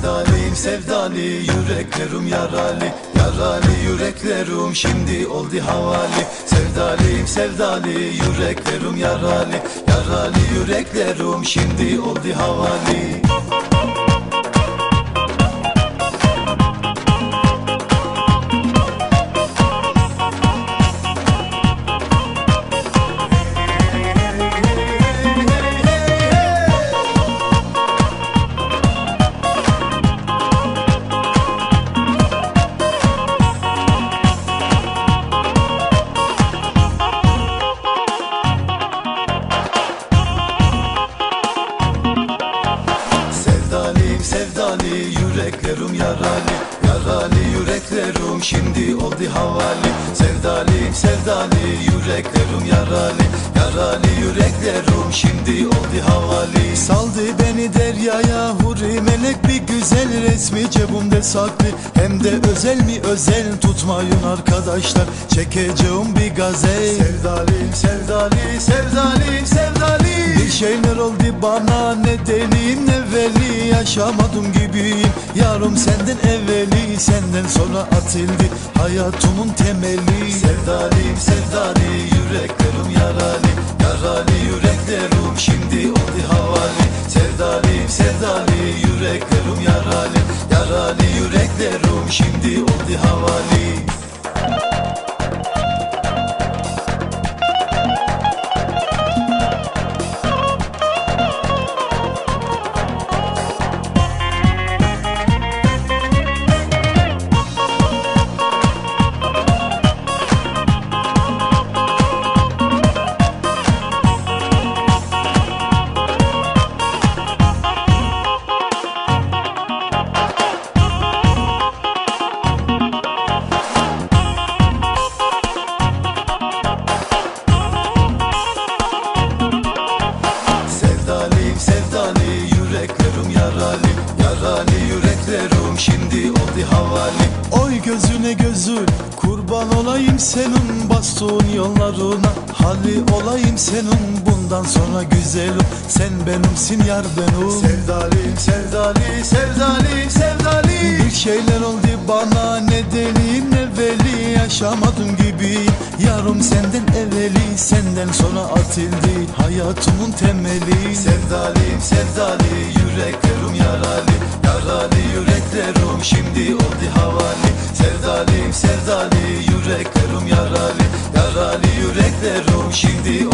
Sevdalıyım sevdali yüreklerim yaralı Yaralı yüreklerim şimdi oldu havali. Sevdalıyım sevdali yüreklerim yaralı Yaralı yüreklerim şimdi oldu havali Sevdali yüreklerim yaralı Yaralı yüreklerim şimdi oldu havali. Sevdalıyım sevdali yüreklerim yaralı Yaralı yüreklerim şimdi oldu havali. Saldı beni deryaya huri melek bir güzel resmi cebimde saklı Hem de özel mi özel tutmayın arkadaşlar Çekeceğim bir gazel Sevdalıyım sevdali sevdalıyım sevdali. Bir şeyler oldu bana ne deliyim ne Yaşamadım gibiyim. Yarım senden evveli Senden sonra atıldı hayatımın temeli. Sevdalıyım sevdali yüreklerim yaralı Yaralı yüreklerim şimdi oldu havali. Sevdalıyım sevdali yüreklerim yaralı Yaralı yüreklerim şimdi oldu havali oldu havali Oy gözüne gözün kurban olayım senin Bastığın yollarına. Hali olayım senin Bundan sonra güzelim sen benimsin yar benim. Sevdalıyım sevdali sevdalıyım sevdali Bir şeyler oldu bana ne deliyim ne veli. Yaşamadım gibi. Yarım senden evveli Senden sonra atıldı hayatımın temeli. Sevdalıyım sevdali yüreklerim yaralı Yaralı yüreklerim şimdi oldu havali Sevdalıyım sevdali yüreklerim yaralı Yaralı yüreklerim. Şimdi